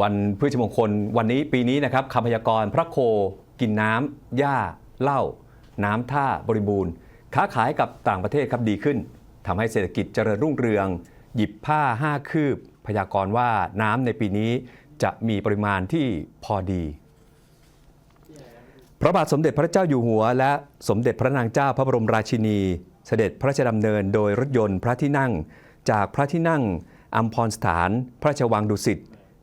วันพฤชมงคลวันนี้ปีนี้นะครับคำพยากรณ์พระโคกินน้ำหญ้าเหล้าน้ำท่าบริบูรณ์ ค้าขายกับต่างประเทศครับดีขึ้นทำให้เศรษฐกิจเจริญรุ่งเรือง หยิบผ้าห้าคืบ พยากรณ์ว่าน้ำในปีนี้จะมีปริมาณที่พอดี พระบาทสมเด็จพระเจ้าอยู่หัว และสมเด็จพระนางเจ้าพระบรมราชินี เสด็จพระราชดำเนินโดยรถยนต์พระที่นั่ง จากพระที่นั่งอัมพรสถาน พระราชวังดุสิต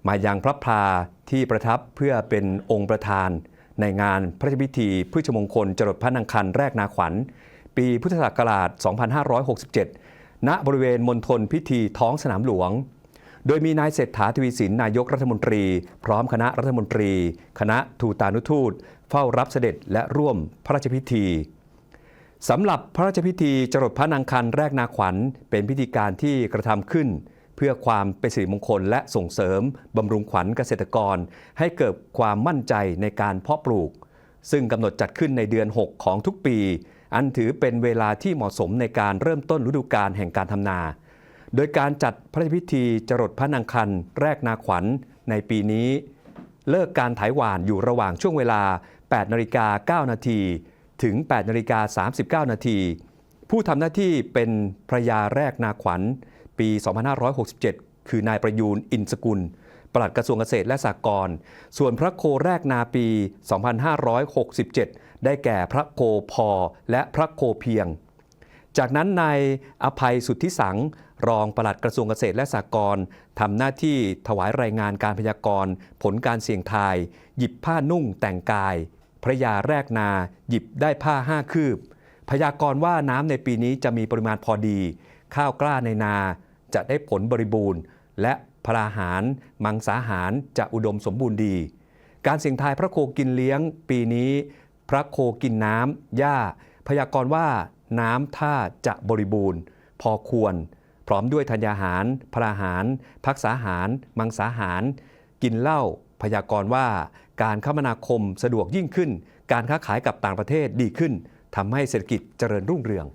มายังพระพลาที่ประทับเพื่อเป็นองค์ประธาน ในงานพระราชพิธีพฤชมงคลจรดพระนางคันแรกนาขวัญ ปีพุทธศักราช 2567 ณ บริเวณมณฑลพิธีท้องสนามหลวง โดยมีนายเศรษฐาทวีสินนายกรัฐมนตรี พร้อมคณะรัฐมนตรี คณะทูตานุทูต เฝ้ารับเสด็จและร่วมพระราชพิธีสำหรับพระราชพิธีจรดพระนางคันแรกนาขวัญ เป็นพิธีการที่กระทำขึ้น เพื่อความเป็นสิริมงคลและส่งเสริมบำรุงขวัญเกษตรกร ให้เกิดความมั่นใจในการเพาะปลูก ซึ่งกำหนดจัดขึ้นในเดือน 6 ของทุกปี อันถือเป็นเวลาที่เหมาะสมในการเริ่มต้นฤดูกาลแห่งการทำนา โดยการจัดพระราชพิธีจรดพระนางคันแรกนาขวัญในปีนี้ เลิกการไถหวานอยู่ระหว่างช่วงเวลา 8นาฬิกา9นาทีถึง8นาฬิกา39นาทีผู้ทำหน้าที่เป็นภรรยาแรกนาขวัญ ปี 2567 คือนายประยูนอินสกุลปลัดกระทรวงเกษตรและสหกรณ์ ส่วนพระโคแรกนาปี 2567 ได้แก่พระโคพอและพระโคเพียง จากนั้นนายอภัยสุทธิสัง รองปลัดกระทรวงเกษตรและสหกรณ์ทำหน้าที่ถวายรายงานการพยากรณ์ ผลการเสี่ยงทาย หยิบผ้านุ่งแต่งกาย พระยาแรกนาหยิบได้ผ้าห้าคืบ พยากรณ์ว่าน้ำในปีนี้จะมีปริมาณพอดี ข้าวกล้าในนา จะได้ผลบริบูรณ์ และพลาหาร มังสาหารจะอุดมสมบูรณ์ดี การเสี่ยงทายพระโคกินเลี้ยงปีนี้ พระโคกินน้ำหญ้า พยากรณ์ว่าน้ำท่าจะบริบูรณ์ พอควร พร้อมด้วยธัญญาหาร พลาหาร พักษาหาร มังสาหาร กินเหล้าพยากรณ์ว่าการคมนาคมสะดวกยิ่งขึ้น การค้าขายกับต่างประเทศดีขึ้นทำให้เศรษฐกิจเจริญรุ่งเรือง